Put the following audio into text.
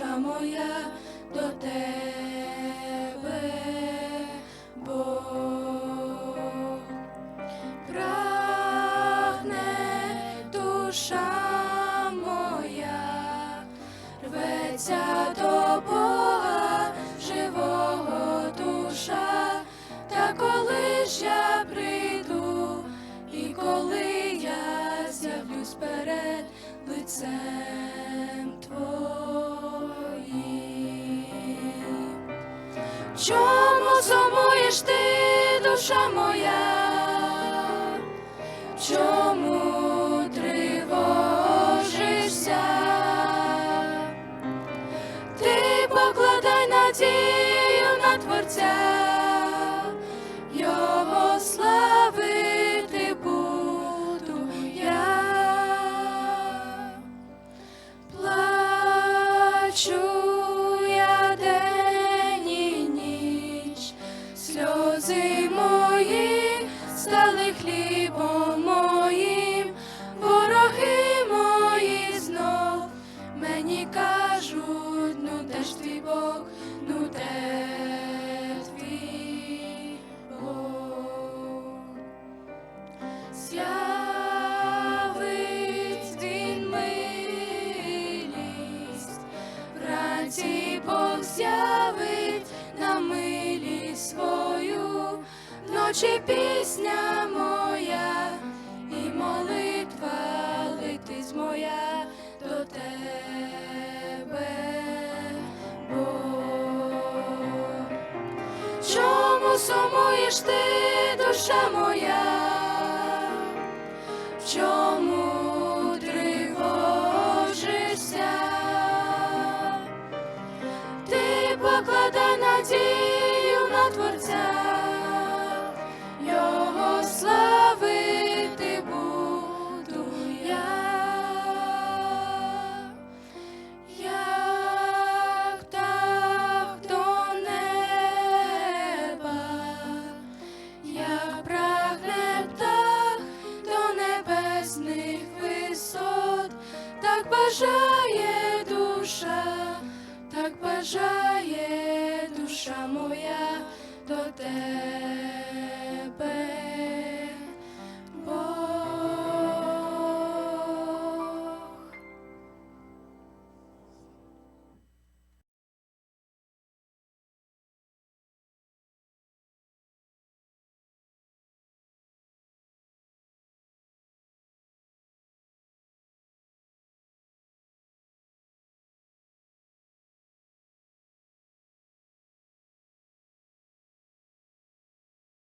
душа моя до тебе, Бог. Прагне душа моя, рветься до Бога, живого душа, та коли ж я прийду, і коли я з'явлюсь перед лицем Твоїм. Чому сумуєш ти, душа моя? Чому тривожишся? Ти покладай надію на Творця, сльози мої стали хлібом вночі пісня моя і молитва летить моя до тебе, Бог. Чому сумуєш ти, душа моя? В чому небесних висот, так бажає душа, так бажає душа моя до тебе.